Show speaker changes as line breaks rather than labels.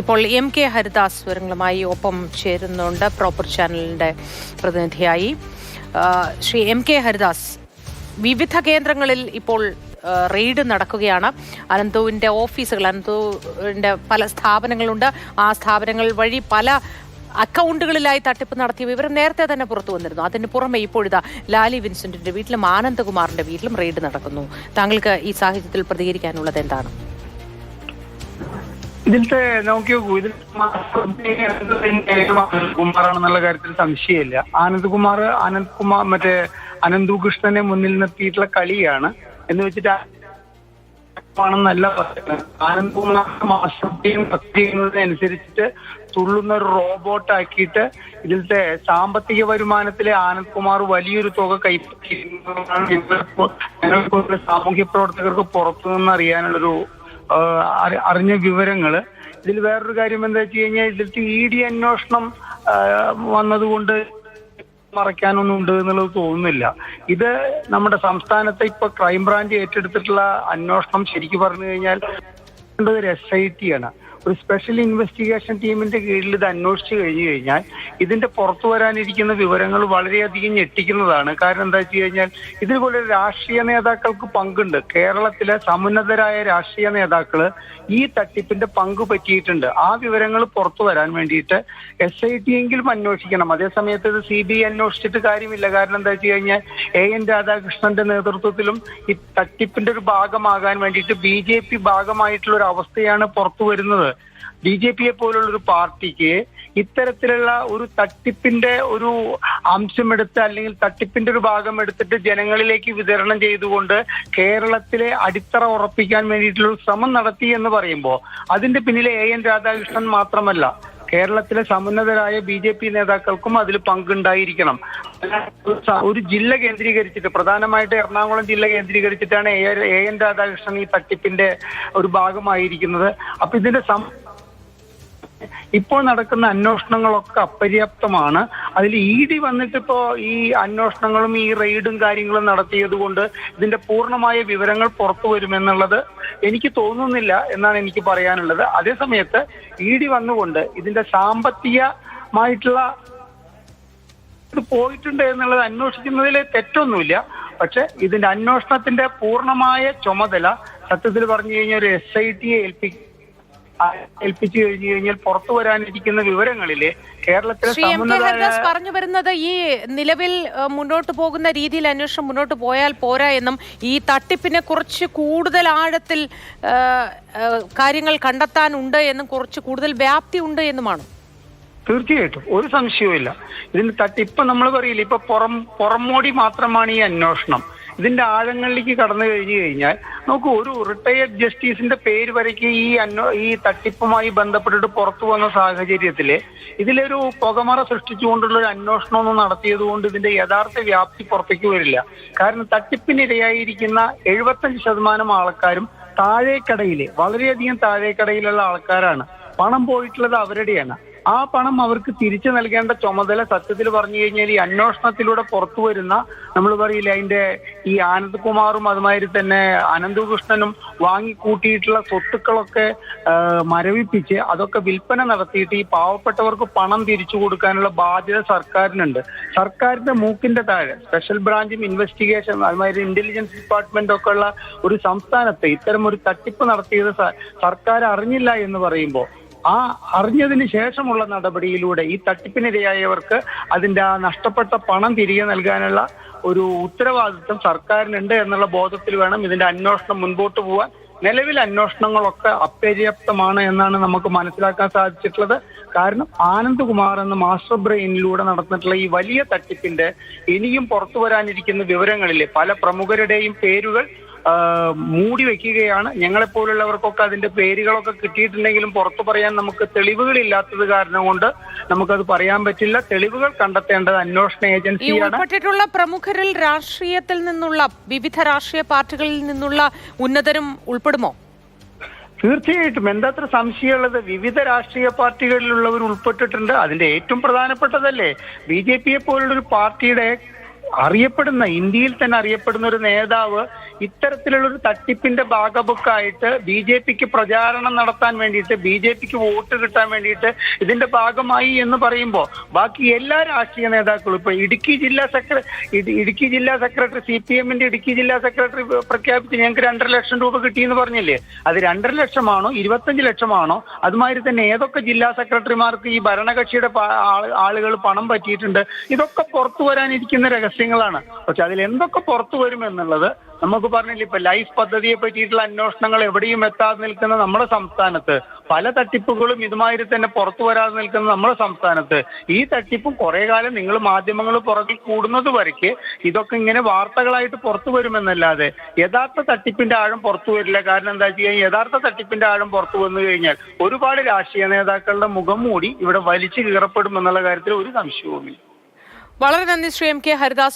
ഇപ്പോൾ M K Haridas വിവരങ്ങളുമായി ഒപ്പം ചേരുന്നുണ്ട്. പ്രോപ്പർ ചാനലിന്റെ പ്രതിനിധിയായി. ശ്രീ എം കെ ഹരിദാസ് വിവിധ കേന്ദ്രങ്ങളിൽ ഇപ്പോൾ റെയ്ഡ് നടക്കുകയാണ്. അനന്തുവിന്റെ ഓഫീസുകൾ അനന്തുവിന്റെ പല സ്ഥാപനങ്ങളുണ്ട്. ആ സ്ഥാപനങ്ങൾ വഴി പല അക്കൗണ്ടുകളിലായി തട്ടിപ്പ് നടത്തിയ വിവരം നേരത്തെ തന്നെ പുറത്തു വന്നിരുന്നു. അതിന് പുറമെ ഇപ്പോഴിതാ ലാലി വിൻസെന്റിന്റെ വീട്ടിലും ആനന്ദകുമാറിന്റെ വീട്ടിലും റെയ്ഡ് നടക്കുന്നു. താങ്കൾക്ക് ഈ സാഹചര്യത്തിൽ പ്രതികരിക്കാനുള്ളത് എന്താണ്?
ഇതിലത്തെ നോക്കി ഇതിൽ കുമാറാണെന്നുള്ള കാര്യത്തിൽ സംശയമില്ല. ആനന്ദ്കുമാർ ആനന്ദ്കുമാർ മറ്റേ അനന്തു കൃഷ്ണനെ മുന്നിൽ നിർത്തിയിട്ടുള്ള കളിയാണ്. എന്ന് വെച്ചിട്ട് ആണെന്നല്ല ആനന്ദ് മാസ്റ്റർ ടീം തുള്ളുന്ന ഒരു റോബോട്ട് ആക്കിയിട്ട് ഇതിലത്തെ സാമ്പത്തിക വരുമാനത്തിലെ ആനന്ദ് കുമാർ വലിയൊരു തുക കൈപ്പറ്റിയിരുന്നതാണ് ഞങ്ങൾക്ക് സാമൂഹ്യ പ്രവർത്തകർക്ക് പുറത്തുനിന്ന് അറിയാനുള്ളൊരു അറിഞ്ഞ വിവരങ്ങൾ ഇതിൽ വേറൊരു കാര്യം എന്താ വെച്ച് കഴിഞ്ഞാൽ ഇതിലത്തെ ഇ ഡി അന്വേഷണം വന്നതുകൊണ്ട് മറയ്ക്കാനൊന്നും ഉണ്ട് എന്നുള്ളത് തോന്നുന്നില്ല. ഇത് നമ്മുടെ സംസ്ഥാനത്തെ ഇപ്പൊ ക്രൈംബ്രാഞ്ച് ഏറ്റെടുത്തിട്ടുള്ള അന്വേഷണം ശരിക്കും പറഞ്ഞു കഴിഞ്ഞാൽ എസ് ഐ ടി ആണ്. ഒരു സ്പെഷ്യൽ ഇൻവെസ്റ്റിഗേഷൻ ടീമിന്റെ കീഴിൽ ഇത് അന്വേഷിച്ചു കഴിഞ്ഞു കഴിഞ്ഞാൽ ഇതിന്റെ പുറത്തു വരാനിരിക്കുന്ന വിവരങ്ങൾ വളരെയധികം ഞെട്ടിക്കുന്നതാണ്. കാരണം എന്താ വെച്ച് കഴിഞ്ഞാൽ ഇതുപോലെ രാഷ്ട്രീയ നേതാക്കൾക്ക് പങ്കുണ്ട്. കേരളത്തിലെ സമുന്നതരായ രാഷ്ട്രീയ നേതാക്കൾ ഈ തട്ടിപ്പിന്റെ പങ്ക് പറ്റിയിട്ടുണ്ട്. ആ വിവരങ്ങൾ പുറത്തു വരാൻ വേണ്ടിയിട്ട് എസ് ഐ ടി എങ്കിലും അന്വേഷിക്കണം. അതേസമയത്ത് ഇത് സി ബി ഐ അന്വേഷിച്ചിട്ട് കാര്യമില്ല. കാരണം എന്താ വെച്ച് കഴിഞ്ഞാൽ എ എൻ രാധാകൃഷ്ണന്റെ നേതൃത്വത്തിലും ഈ തട്ടിപ്പിന്റെ ഒരു ഭാഗമാകാൻ വേണ്ടിയിട്ട് ബി ജെ പി ഭാഗമായിട്ടുള്ള ഒരു അവസ്ഥയാണ് പുറത്തു വരുന്നത്. ബി ജെ പിയെ പോലുള്ള ഒരു പാർട്ടിക്ക് ഇത്തരത്തിലുള്ള ഒരു തട്ടിപ്പിന്റെ ഒരു അംശമെടുത്ത് അല്ലെങ്കിൽ തട്ടിപ്പിന്റെ ഒരു ഭാഗം എടുത്തിട്ട് ജനങ്ങളിലേക്ക് വിതരണം ചെയ്തുകൊണ്ട് കേരളത്തിലെ അടിത്തറ ഉറപ്പിക്കാൻ വേണ്ടിയിട്ടുള്ള ശ്രമം നടത്തി എന്ന് പറയുമ്പോൾ അതിന്റെ പിന്നിലെ എ എൻ രാധാകൃഷ്ണൻ മാത്രമല്ല കേരളത്തിലെ സമുന്നതരായ ബി ജെ പി നേതാക്കൾക്കും അതിൽ പങ്കുണ്ടായിരിക്കണം. ഒരു ജില്ല കേന്ദ്രീകരിച്ചിട്ട് പ്രധാനമായിട്ട് എറണാകുളം ജില്ല കേന്ദ്രീകരിച്ചിട്ടാണ് എ എൻ രാധാകൃഷ്ണൻ ഈ തട്ടിപ്പിന്റെ ഒരു ഭാഗമായിരിക്കുന്നത്. അപ്പൊ ഇതിന്റെ ഇപ്പോൾ നടക്കുന്ന അന്വേഷണങ്ങളൊക്കെ അപര്യാപ്തമാണ്. അതിൽ ഇ ഡി വന്നിട്ടിപ്പോ ഈ അന്വേഷണങ്ങളും ഈ റെയ്ഡും കാര്യങ്ങളും നടത്തിയത് കൊണ്ട് ഇതിന്റെ പൂർണമായ വിവരങ്ങൾ പുറത്തു വരുമെന്നുള്ളത് എനിക്ക് തോന്നുന്നില്ല എന്നാണ് എനിക്ക് പറയാനുള്ളത്. അതേസമയത്ത് ഇ ഡി വന്നുകൊണ്ട് ഇതിന്റെ സാമ്പത്തികമായിട്ടുള്ള ഇത് പോയിട്ടുണ്ട് എന്നുള്ളത് അന്വേഷിക്കുന്നതിൽ തെറ്റൊന്നുമില്ല. പക്ഷെ ഇതിന്റെ അന്വേഷണത്തിന്റെ പൂർണമായ ചുമതല സത്യത്തിൽ പറഞ്ഞു കഴിഞ്ഞാൽ ഒരു എസ് ഐ ടിയെ ഏൽപ്പിക്കും ഏൽപ്പിച്ചു കഴിഞ്ഞു കഴിഞ്ഞാൽ പുറത്തു വരാനിരിക്കുന്ന വിവരങ്ങളിൽ കേരളത്തിലെ
ഹരിദാസ് പറഞ്ഞു വരുന്നത് ഈ നിലവിൽ മുന്നോട്ട് പോകുന്ന രീതിയിൽ അന്വേഷണം മുന്നോട്ട് പോയാൽ പോരാ എന്നും ഈ തട്ടിപ്പിനെ കുറച്ച് കൂടുതൽ ആഴത്തിൽ കാര്യങ്ങൾ കണ്ടെത്താനുണ്ട് എന്നും കുറച്ച് കൂടുതൽ വ്യാപ്തി ഉണ്ട് എന്നുമാണ്?
തീർച്ചയായിട്ടും. ഒരു സംശയവും ഇല്ല ഇതിന് തട്ടിപ്പ് നമ്മൾ പറയില്ല? ഇപ്പൊ പുറം പുറമോടി മാത്രമാണ് ഈ അന്വേഷണം. ഇതിന്റെ ആഴങ്ങളിലേക്ക് കടന്നു കഴിഞ്ഞു കഴിഞ്ഞാൽ നോക്കൂ ഒരു റിട്ടയർഡ് ജസ്റ്റിസിന്റെ പേര് വരയ്ക്ക് ഈ അന്വ ഈ തട്ടിപ്പുമായി ബന്ധപ്പെട്ടിട്ട് പുറത്തു വന്ന സാഹചര്യത്തിൽ ഇതിലൊരു പുകമറ സൃഷ്ടിച്ചുകൊണ്ടുള്ള ഒരു അന്വേഷണമൊന്നും നടത്തിയത് കൊണ്ട് ഇതിന്റെ യഥാർത്ഥ വ്യാപ്തി പുറത്തേക്ക് വരില്ല. കാരണം തട്ടിപ്പിനിരയായിരിക്കുന്ന എഴുപത്തഞ്ച് ശതമാനം ആൾക്കാരും താഴേക്കടയിൽ വളരെയധികം താഴേക്കടയിലുള്ള ആൾക്കാരാണ്. പണം പോയിട്ടുള്ളത് അവരുടെയാണ്. ആ പണം അവർക്ക് തിരിച്ചു നൽകേണ്ട ചുമതല സത്യത്തിൽ പറഞ്ഞു കഴിഞ്ഞാൽ ഈ അന്വേഷണത്തിലൂടെ പുറത്തു വരുന്ന നമ്മൾ പറയില്ല അതിന്റെ ഈ ആനന്ദ്കുമാറും അതുമാതിരി തന്നെ അനന്തകൃഷ്ണനും വാങ്ങിക്കൂട്ടിയിട്ടുള്ള സ്വത്തുക്കളൊക്കെ മരവിപ്പിച്ച് അതൊക്കെ വിൽപ്പന നടത്തിയിട്ട് ഈ പാവപ്പെട്ടവർക്ക് പണം തിരിച്ചു കൊടുക്കാനുള്ള ബാധ്യത സർക്കാരിനുണ്ട്. സർക്കാരിന്റെ മൂക്കിന്റെ താഴെ സ്പെഷ്യൽ ബ്രാഞ്ചും ഇൻവെസ്റ്റിഗേഷൻ അതുമാതിരി ഇന്റലിജൻസ് ഡിപ്പാർട്ട്മെന്റ് ഒക്കെ ഉള്ള ഒരു സംസ്ഥാനത്ത് ഇത്തരം ഒരു തട്ടിപ്പ് നടത്തിയത് സർക്കാർ അറിഞ്ഞില്ല എന്ന് പറയുമ്പോൾ ആ അറിഞ്ഞതിന് ശേഷമുള്ള നടപടിയിലൂടെ ഈ തട്ടിപ്പിനിരയായവർക്ക് അതിന്റെ ആ നഷ്ടപ്പെട്ട പണം തിരികെ നൽകാനുള്ള ഒരു ഉത്തരവാദിത്വം സർക്കാരിനുണ്ട് എന്നുള്ള ബോധത്തിൽ വേണം ഇതിന്റെ അന്വേഷണം മുൻപോട്ട് പോവാൻ. നിലവിൽ അന്വേഷണങ്ങളൊക്കെ അപര്യാപ്തമാണ് എന്നാണ് നമുക്ക് മനസ്സിലാക്കാൻ സാധിച്ചിട്ടുള്ളത്. കാരണം ആനന്ദ് കുമാർ എന്ന മാസ്റ്റർ ബ്രെയിനിലൂടെ നടന്നിട്ടുള്ള ഈ വലിയ തട്ടിപ്പിന്റെ ഇനിയും പുറത്തു വരാനിരിക്കുന്ന വിവരങ്ങളിലെ പല പ്രമുഖരുടെയും പേരുകൾ മൂടി വെക്കുകയാണ്. ഞങ്ങളെപ്പോലുള്ളവർക്കൊക്കെ അതിന്റെ പേരുകളൊക്കെ കിട്ടിയിട്ടുണ്ടെങ്കിലും പുറത്തു പറയാൻ നമുക്ക് തെളിവുകളില്ലാത്തത് കാരണം കൊണ്ട് നമുക്കത് പറയാൻ പറ്റില്ല. തെളിവുകൾ കണ്ടെത്തേണ്ടത് അന്വേഷണ ഏജൻസിയാണ്.
ഉൾപ്പെട്ടിട്ടുള്ള പ്രമുഖരിൽ രാഷ്ട്രീയത്തിൽ നിന്നുള്ള വിവിധ രാഷ്ട്രീയ പാർട്ടികളിൽ നിന്നുള്ള ഉന്നതരും ഉൾപ്പെടുമോ?
തീർച്ചയായിട്ടും. എന്താത്ര സംശയമുള്ളത്? വിവിധ രാഷ്ട്രീയ പാർട്ടികളിലുള്ളവർ ഉൾപ്പെട്ടിട്ടുണ്ട്. അതിന്റെ ഏറ്റവും പ്രധാനപ്പെട്ടതല്ലേ? ബി ജെ പിയെ പോലുള്ളൊരു പാർട്ടിയുടെ അറിയപ്പെടുന്ന ഇന്ത്യയിൽ തന്നെ അറിയപ്പെടുന്ന ഒരു നേതാവ് ഇത്തരത്തിലുള്ള ഒരു തട്ടിപ്പിന്റെ ഭാഗബുക്കായിട്ട് ബി ജെ പിക്ക് പ്രചാരണം നടത്താൻ വേണ്ടിയിട്ട് ബി ജെ പിക്ക് വോട്ട് കിട്ടാൻ വേണ്ടിയിട്ട് ഇതിന്റെ ഭാഗമായി എന്ന് പറയുമ്പോൾ ബാക്കി എല്ലാ രാഷ്ട്രീയ നേതാക്കളും ഇപ്പൊ ഇടുക്കി ജില്ലാ സെക്രട്ടറി ഇടുക്കി ജില്ലാ സെക്രട്ടറി സി പി എമ്മിന്റെ ഇടുക്കി ജില്ലാ സെക്രട്ടറി പ്രഖ്യാപിച്ച് ഞങ്ങൾക്ക് രണ്ടര ലക്ഷം രൂപ കിട്ടിയെന്ന് പറഞ്ഞില്ലേ? അത് രണ്ടര ലക്ഷമാണോ ഇരുപത്തഞ്ച് ലക്ഷമാണോ? അതുമാതിരി തന്നെ ഏതൊക്കെ ജില്ലാ സെക്രട്ടറിമാർക്ക് ഈ ഭരണകക്ഷിയുടെ ആളുകൾ പണം പറ്റിയിട്ടുണ്ട്? ഇതൊക്കെ പുറത്തു വരാനിരിക്കുന്ന രഹസ്യങ്ങളാണ് പക്ഷെ അതിൽ എന്തൊക്കെ പുറത്തു വരും എന്നുള്ളത് നമുക്ക് പറഞ്ഞില്ല. ഇപ്പൊ ലൈഫ് പദ്ധതിയെ പറ്റിയിട്ടുള്ള അന്വേഷണങ്ങൾ എവിടെയും എത്താതെ നിൽക്കുന്ന നമ്മുടെ സംസ്ഥാനത്ത് പല തട്ടിപ്പുകളും ഇതുമാതിരി തന്നെ പുറത്തു വരാതെ നിൽക്കുന്ന നമ്മുടെ സംസ്ഥാനത്ത് ഈ തട്ടിപ്പും കുറെ കാലം നിങ്ങൾ മാധ്യമങ്ങൾ പുറകിൽ കൂടുന്നത് വരയ്ക്ക് ഇതൊക്കെ ഇങ്ങനെ വാർത്തകളായിട്ട് പുറത്തു വരുമെന്നല്ലാതെ യഥാർത്ഥ തട്ടിപ്പിന്റെ ആഴം പുറത്തു വരില്ല. കാരണം എന്താ വെച്ച് കഴിഞ്ഞാൽ യഥാർത്ഥ തട്ടിപ്പിന്റെ ആഴം പുറത്തു വന്നു കഴിഞ്ഞാൽ ഒരുപാട് രാഷ്ട്രീയ നേതാക്കളുടെ മുഖം മൂടി ഇവിടെ വലിച്ചു കീറപ്പെടും എന്നുള്ള കാര്യത്തിൽ ഒരു സംശയവുമില്ല.
വളരെ നന്ദി ശ്രീ എം കെ ഹരിദാസ്